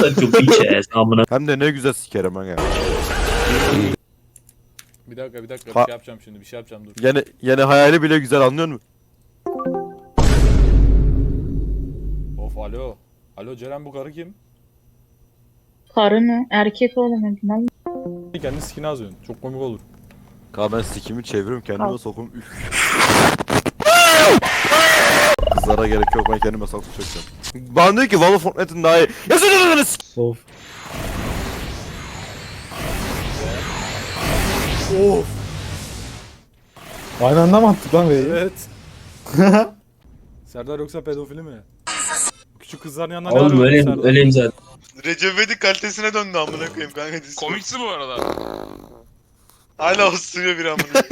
Such a bitch ass amına. Hem de ne güzel sikerim ha ya. Bir dakika bir dakika bir Ha- şey yapacağım şimdi bir şey yapacağım dur. Yani yani hayali bile güzel anlıyor musun? Of alo. Alo Ceren bu karı kim? Karı mı? Erkek oğlum. Mal Kendi sikini azıyorsun. Çok komik olur. Ka ben sikimi çeviriyorum kendime sokum. Üf. Kızlara gerek yok ben kendime saksı çekeceğim. Bana diyor ki Valo Fortnite'ın daha iyi. Ya sen Of. Of. Aynı anda mı attık lan V'yi? Evet. Serdar yoksa pedofili mi? Küçük kızların yanına ne Oğlum arıyorsun öyle, Serdar? öyleyim zaten. Recep İvedik kalitesine döndü amına koyayım kanka dizi. Komiksi bu arada. Hala osuruyor bir amına.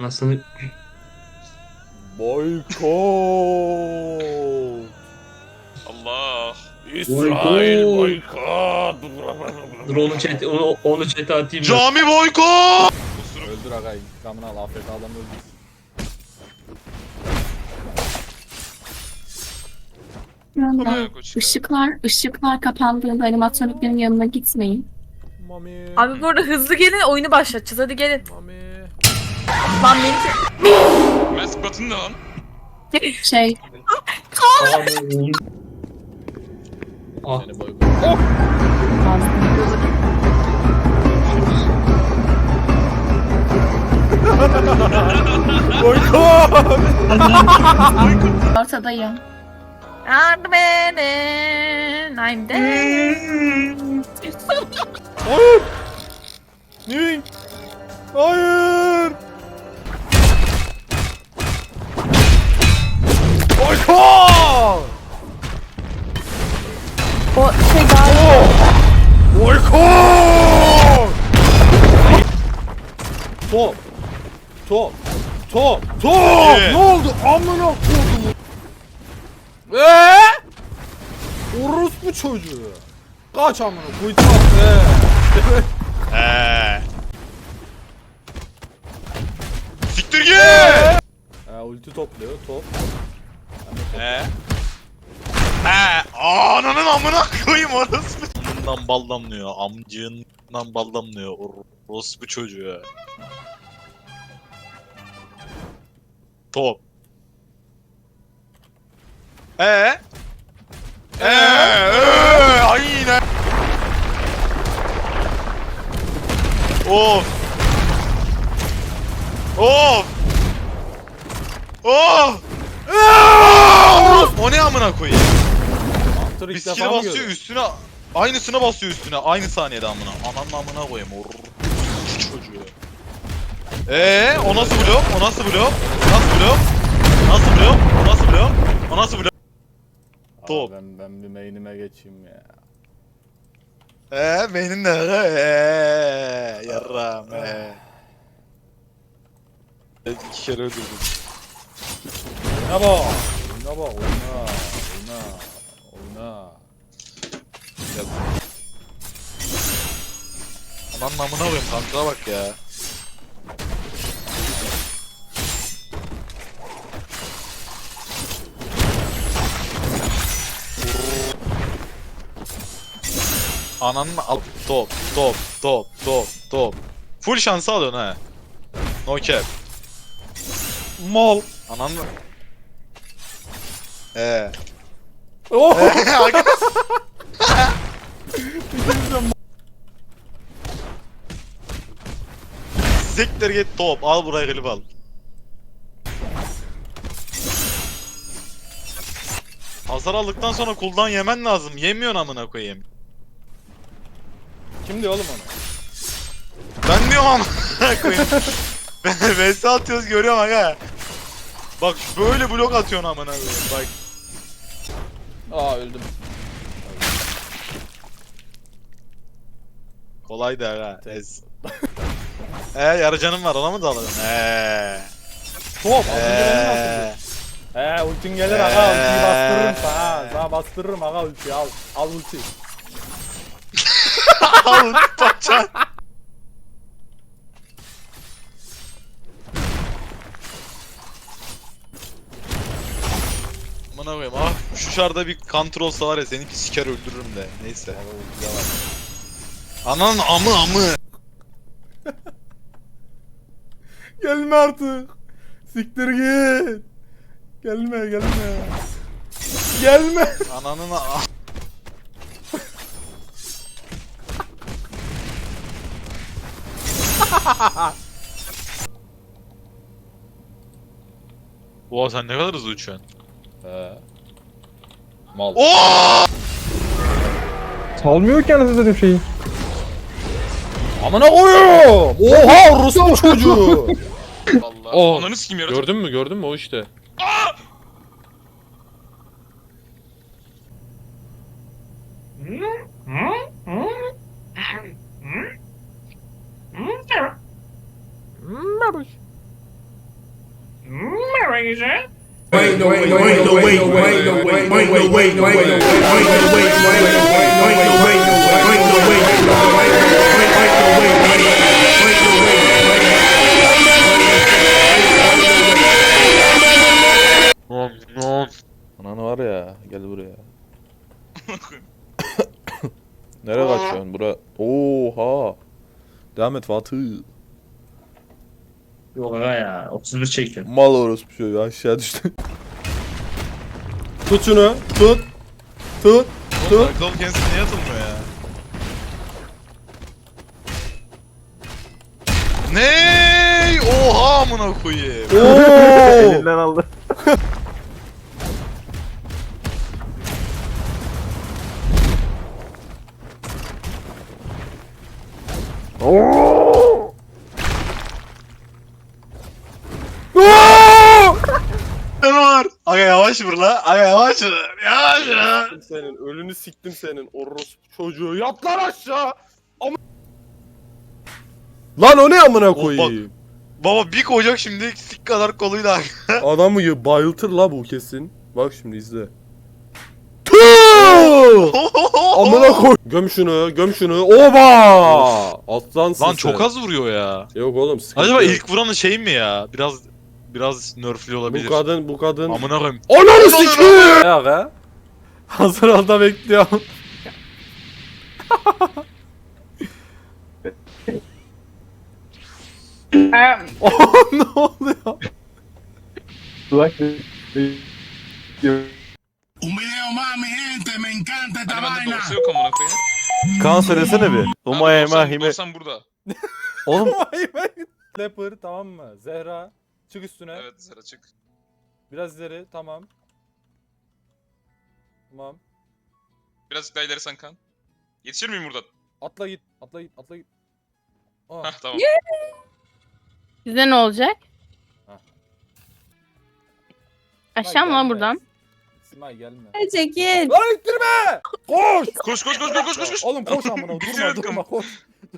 Anasını Boykot. Allah. İsrail boykot. dur onu chat onu, onu chat'e atayım. ben. Cami boykot! Öldür aga intikamını al AFK adamı öldür. Bayağı koç. Işıklar, ışıklar kapandığında animatroniklerin yanına gitmeyin. Mami. Abi bu arada hızlı gelin oyunu başlatacağız hadi gelin. Mami. Lan beni Mask button ne lan? Şey, Ah. Seni boykot. ortadayım. Yardım edin. I'm dead. Hayır. Niye? Hayır. Boykot! O şey daha Boykot! Top. Top. Top. Top. Evet. Ne oldu? Amına koydum. Eee? Orospu çocuğu. Kaç amına koydum. Eee. Eee. Siktir git! Ha, ulti topluyor. Top. Eee? Eee? Ananın amına koyayım orası. Amından bal damlıyor. Amcığından bal damlıyor. Orospu çocuğu. Top. Eee? Eee? Eee? Aynen. Of. Of. Of. O ne amına koyayım? Bir mı basıyor üstüne aynısına basıyor üstüne aynı saniyede amına. Ananın amına koyayım o r- çocuğu. Eee o nasıl blok? O nasıl blok? Nasıl blok? Nasıl blok? O nasıl blok? O nasıl blok? Top. Ben, ben bir main'ime geçeyim ya. Eee benim de eee yarram eee. İki kere öldürdüm. Oyna bak. Oyna bak. Oyna. Oyna. Oyna. Ananın amına koyayım kanka bak ya. Ananın al top top top top top. Full şansı alıyorsun ha. No cap. Mal. Ananın Eee. Oh. Siktir git top. Al buraya klip al. Hasar aldıktan sonra cooldown yemen lazım. Yemiyorsun amına koyayım. Kim diyor oğlum onu? Ben diyorum amına koyayım. VS atıyoruz görüyorum aga. Bak böyle blok atıyorsun amına koyayım. Bak. Aa öldüm. Kolay da aga. Ez. Eee yarı canım var ona mı önce beni nasıl Eee. He ultin gelir aga ultiyi bastırırım sana. Sana bastırırım aga ultiyi al. Al Havuç paça. Amına koyayım. Ah şu şarda bir kontrol olsa var ya seni bir siker öldürürüm de. Neyse. Anan amı amı. Gelme artık. Siktir git. Gelme gelme. Gelme. Ananın a- Oha sen ne kadar hızlı uçuyorsun. He. Mal. Oo! Salmıyor ki anasını satayım şeyi. Amına koyuyorum. Oha orospu çocuğu. Allah. Oh. Ananı sikeyim yaratık. gördün mü gördün mü o işte. Ananı var ya gel buraya. Nereye kaçıyorsun bura? Oha. Devam et Fatih. Yok aga ya 31 çekiyorum. Mal orospu çocuğu aşağı düştü. Tut şunu. Tut. Tut. Tut. Bakalım kendisi niye atılmıyor ya? Ne? Oha amına koyayım. Oo. Elinden aldı. Ne var? Aga yavaş vur la. Aga yavaş vur. Yavaş vur. senin ölünü siktim senin orospu çocuğu. Yat lan aşağı. Ama... Lan o ne amına koyayım? Baba bir koyacak şimdi sik kadar koluyla. Adamı y- bayıltır la bu kesin. Bak şimdi izle. Tüh! Amına koy. Göm şunu, göm şunu. Oba! Aslansın Lan sen. çok az vuruyor ya. Yok oğlum sıkıntı Acaba yok. ilk vuranın şey mi ya? Biraz biraz nerfli olabilir. Bu kadın, bu kadın. Amına koyayım. Ananı sikeyim! Ya be. Hazır halde bekliyorum. ne oluyor? Hani bende dorsa yok amına koyayım. Kaan söylesene bir. Umay dorsan- hime. Dorsan burada. Oğlum Leper tamam mı? Zehra çık üstüne. Evet Zara çık. Biraz ileri tamam. Tamam. Birazcık daha ileri sen kan. Yetişir miyim buradan? Atla git. Atla git. Atla git. Aa. Hah tamam. Size ne olacak? Hah. Aşağı mı lan buradan? Simay gelme. Çekil. Lan ittirme! Koş! Koş koş koş koş koş koş koş. Oğlum koş amına durma Bitiriyorduk durma ama. koş.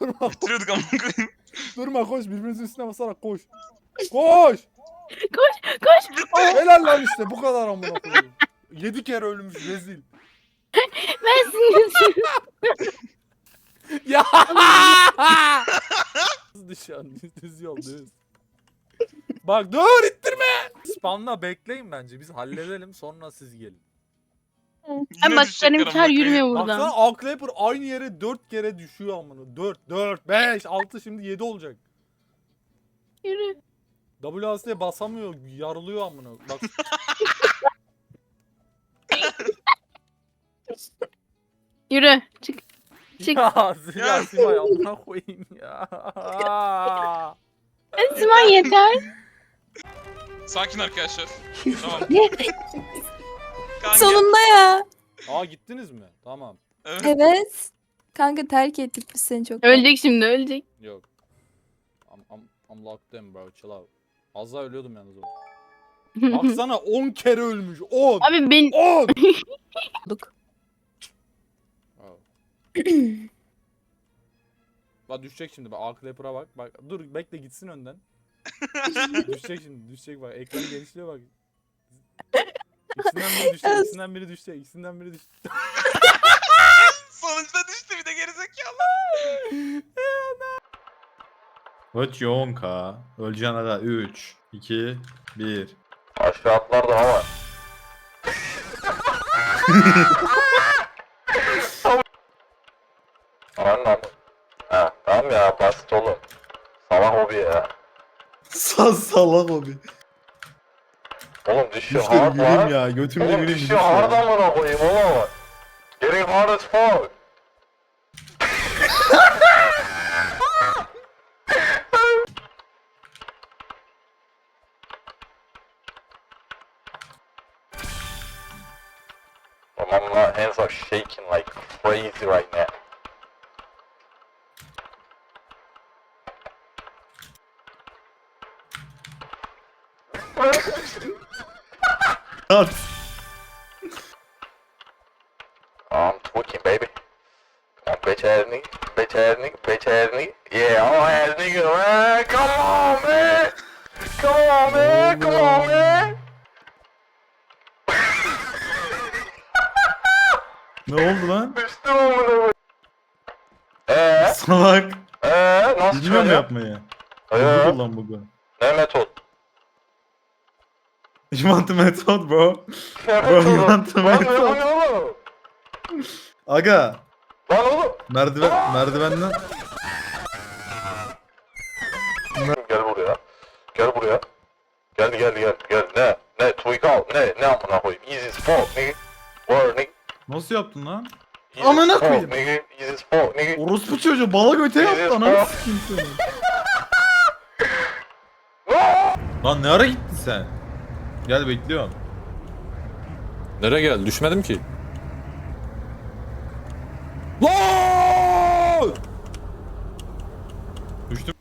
Durma Bitiriyorduk amına koyayım. durma koş birbirinizin üstüne basarak koş. Koş! Koş. Helal lan işte bu kadar amına koyayım. 7 kere ölmüş rezil. Ben sinirsin. Ya! Ya düz yol düz. Bak dur ittirme. Spamla bekleyin bence biz halledelim sonra siz gelin. Ben bak düşecekler benim amına yürümüyor Baksana buradan. Alclaper aynı yere 4 kere düşüyor amına. 4 4 5 6 şimdi 7 olacak. Yürü. WASD'ye basamıyor, yarılıyor amına. Bak Yürü. Çık. Çık. ya Ziya Simay amına koyayım ya. Esma yeter. Sakin arkadaşlar. Tamam. Kan gel. Sonunda ya. Aa gittiniz mi? Tamam. Evet. Evet. Kanka terk ettik biz seni çok. Ölecek şimdi ölecek. Yok. I'm, I'm, I'm locked in bro chill out. Az daha ölüyordum yalnız o. Baksana 10 kere ölmüş. 10. Abi ben 10. Olduk. Bak düşecek şimdi bak Alclaper'a bak. Bak dur bekle gitsin önden. düşecek şimdi düşecek bak ekran genişliyor bak. İkisinden biri düşecek, ikisinden biri düşecek, ikisinden biri düşecek. Sonuçta düştü bir de gerizekalı. What yonka? Öleceğin ara 3, 2, 1. aşağı atlardım ama. Anam. Ha, tamam ya basit oğlum. Salak hobi ya. Sal salak o bir. Oğlum düşüyor hard var. ya. Götümle Oğlum yürüyüm. düşüyor hard amına koyayım oğlum. Getting hard as fuck. Crazy right now. At. I'm twitching, baby. Come on, bitch ass nigga. Bitch ass nigga. Bitch ass nigga. Yeah, all ass nigga, man. Come on, man. Come on, man. Come on, man. Ne oldu lan? Düştüm amına. Eee? Salak. Eee? Nasıl Bilmiyor mu çıkacağım? yapmayı? Eee? Google lan bugün. Ne metot? You want the method bro? Ne Bro, metodu? want the Lan ne method? lan oğlum? Aga. Lan oğlum. Merdiven, merdivenden. Gel buraya. Gel buraya. Gel gel gel gel. Ne? Ne? Tweak out. Ne? Ne amına koyayım? Easy as fuck nigga. Word nigga. Nasıl yaptın lan? Amına koyayım. Orospu çocuğu bala göte yaptı ananı sikeyim seni. Lan ne ara gittin sen? Gel bekliyorum. Nereye geldi? Düşmedim ki. Lan! Düştüm.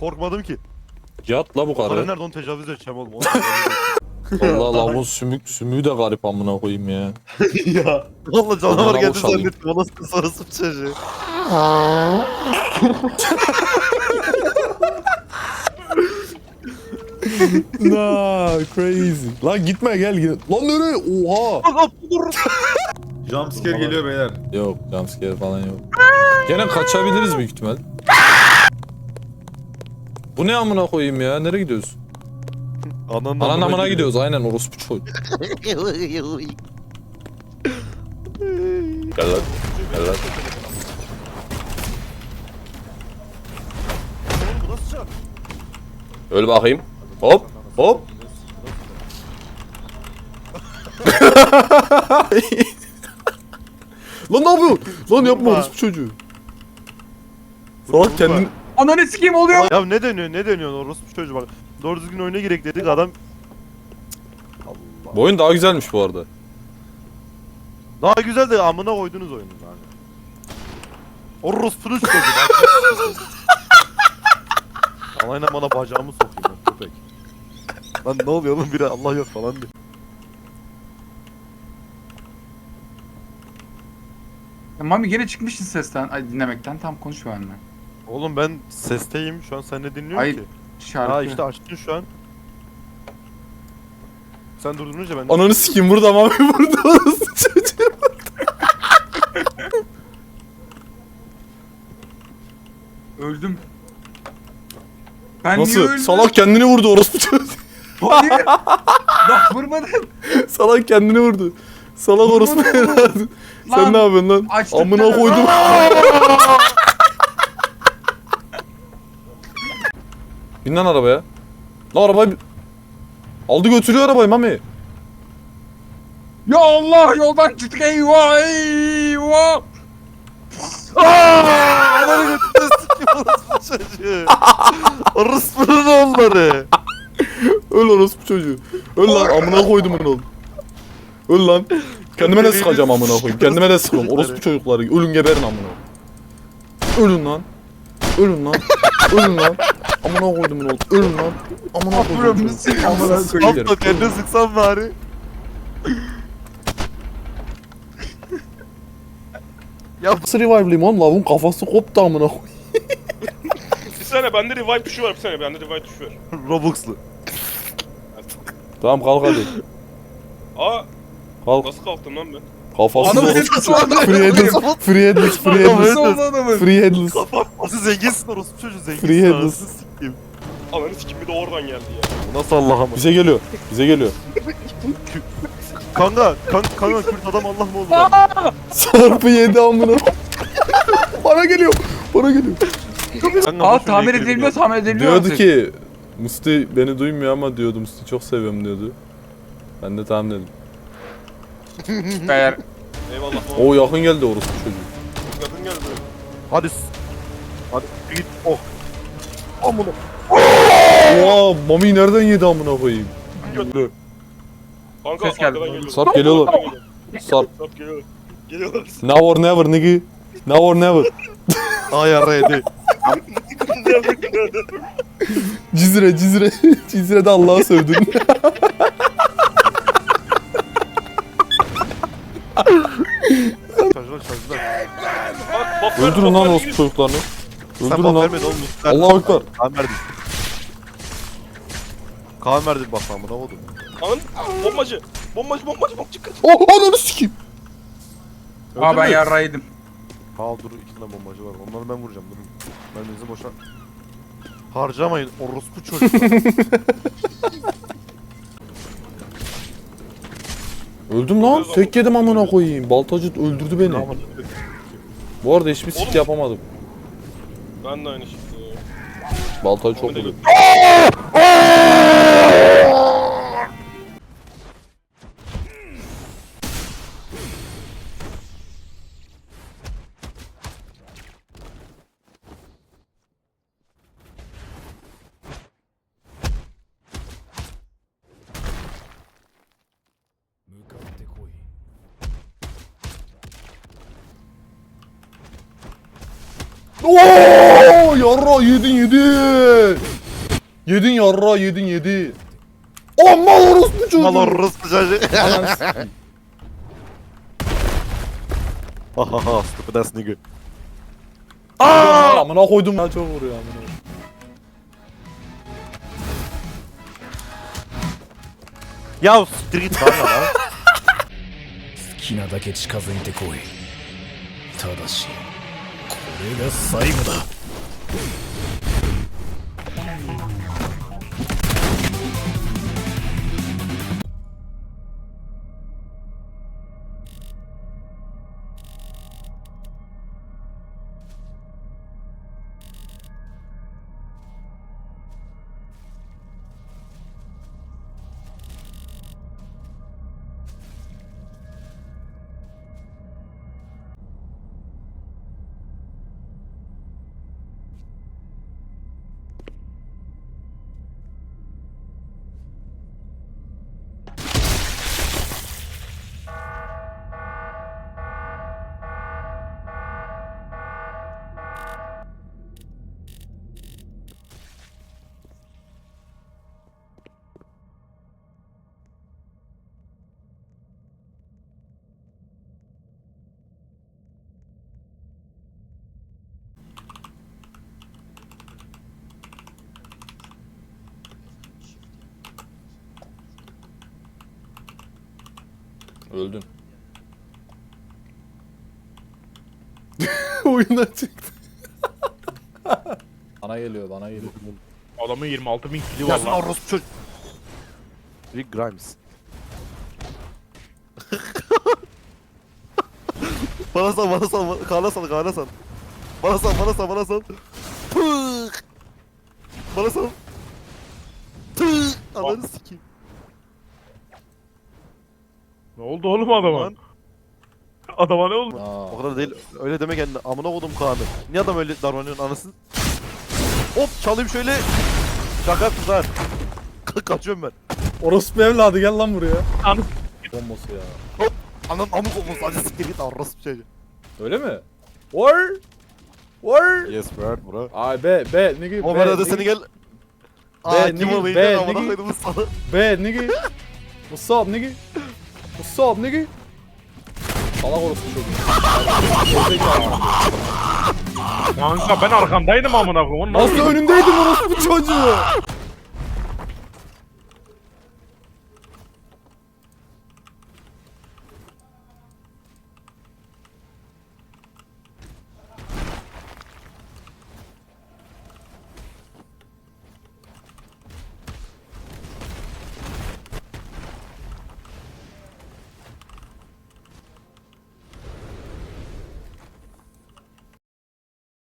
Korkmadım ki. Yat la bu Para karı. nerede onu tecavüz edeceğim oğlum. Allah lavun sümük sümüğü de garip amına koyayım ya. ya. Valla canavar Onlara geldi zannettim. O nasıl sarısı bir çocuğu. Nah crazy. Lan gitme gel gel. Lan nereye? Oha. Jumpscare geliyor beyler. Yok jumpscare falan yok. Gene kaçabiliriz büyük ihtimal. Bu ne amına koyayım ya? Nereye gidiyoruz? Ananın Anan amına gidiyoruz aynen orospu çocuğu. Gel lan. Gel lan. Öl bakayım. Hop hop. Lan ne yapıyorsun? Lan yapma orospu çocuğu. Salak kendin... Ananı sikeyim oluyor. Ya ne dönüyor ne dönüyor orospu çocuğu bak. Doğru düzgün oyuna girek dedik adam. Allah. Bu oyun daha güzelmiş bu arada. Daha güzel de amına koydunuz oyunu yani. Orospunun çocuğu bak. Alayına bana bacağımı sokayım ben köpek. Lan ne oluyor oğlum biri Allah yok falan diyor. Mami gene çıkmışsın sesten, ay dinlemekten. Tam konuş benimle. Oğlum ben sesteyim şu an sen ne dinliyorsun Hayır, ki? Şarkı. Ha işte açtın şu an. Sen durdurunca ben Ananı sikeyim burada mami burada orospu çocuğu. Öldüm. Ben niye Nasıl? öldüm? Salak kendini vurdu orospu çocuğu. Hayır. Bak vurmadın. Salak kendini vurdu. Salak orospu evladı. Sen ne yapıyorsun lan? açtık Amına koydum. Bin lan arabaya. Lan arabayı... Aldı götürüyor arabayı mami. Ya Allah yoldan çıktık eyvah eyvah. Ananı götüne sikim orospu çocuğu. Orospunun oğulları. Öl orospu çocuğu. Öl lan amına koydum bunu oğlum. Öl lan. Kendime de sıkacağım amına koyayım. Kendime de sıkıyorum. Orospu çocukları. Ölün geberin amına. Ölün lan. Ölün lan. Ölün lan. Amına koydum bunu oğlum. Ölün lan. Amına koydum. Amına koyayım. Abla kendini sıksan bari. Nasıl revive'liyim oğlum? Lavun kafası koptu amına koyayım. Bir saniye bende revive tuşu var bir saniye bende revive tuşu var. Robux'lu. Tamam kalk hadi. Aa Kalk. nasıl kalktım lan ben? Kafası Anam orospu çocuğu. Free headless. Free headless. Free headless. Oldu? Free headless. Kafa. Nasıl zenginsin orospu çocuğu zenginsin. Free headless. sikeyim. Ananı sikim bir de oradan geldi ya. Bu nasıl Allah ama? Bize geliyor. Bize geliyor. Kanka, kanka, kanka Kürt adam Allah mı oldu? lan? Sarpı yedi amına. Bana geliyor. Bana geliyor. Kanka, Aa tamir bekleyelim edilmiyor ya. tamir edilmiyor Diyordu artık. ki Musti beni duymuyor ama diyordu Musti çok seviyorum diyordu. Ben de tamam dedim. Eğer Eyvallah. O yakın geldi orospu çocuğu. Kadın geldi. Hadi. s- Hadi git. Oh. Amına. Oha Mami nereden yedi amına koyayım? Kanka Ses geldi. arkadan geliyor. Sarp geliyorlar. Sarp. Sarp geliyor. Geliyorlar. Now or never nigga. Now or never. Ay yaraydı. Cizre Cizre. Cizre de Allah'a sövdün. Bak bak. Öldürün lan orospu çocuklarını. Sen Öldürün bak lan. vermedin oğlum. Ver. Allahu Ekber. Kaan verdi. Kaan verdi bak amına koydum. Anın bombacı. Bombacı bombacı bombacı kaç. Oh ananı sikeyim. Aa ben yarraydım. Ha dur iki tane bombacı var. Onları ben vuracağım. Durun. Merminizi boşa. Harcamayın orospu çocuklar. Öldüm lan. Tek yedim amına koyayım. Baltacı öldürdü beni. Bu arada hiçbir sik yapamadım. Ben de aynı şekilde. Baltacı çok vurdu. Oo yarra yedin yedin. Yedin yarra yedin yedin. Amma orospu çocuğu. Mal orospu çocuğu. Ananı sikeyim. Ahaha stupid ass nigga. Aa! Amına koydum ya çok vuruyor amına. やう、すってきたんだな。好きなだけ近づいてこいただしこれが最後だ「 Öldün. Oyundan çıktı. bana geliyor bana geliyor. Adamın 26 bin kili var lan. orospu çocuk. Rick Grimes. bana sal, bana sal, Kaan'a sal, Kaan'a sal. Bana sal, bana sal, bana sal. Pıh! Bana sal. Tıh! Ananı sikeyim. Ne oldu oğlum adama? Lan. Adama ne oldu? Aa. O kadar değil. Öyle deme kendine. Amına kodum Kaan'ı. Niye adam öyle davranıyorsun anasını? Hop çalayım şöyle. Şaka tutar. Ka kaçıyorum ben. Orospu evladı gel lan buraya. Anı- Bombası ya. Anam amık olmuş. Hadi siktir git orospu çocuğu. Öyle mi? War. War. Yes bro bro. Ay be be nigga O be, bana da nigga, seni gel. Be, Aa kim olayım be, ben amına koydum sana. Be nigga. What's up nigga? What's up nigga? Salak orospu çocuğu. Kanka ben arkandaydım amına koyayım. Nasıl önündeydin orospu çocuğu?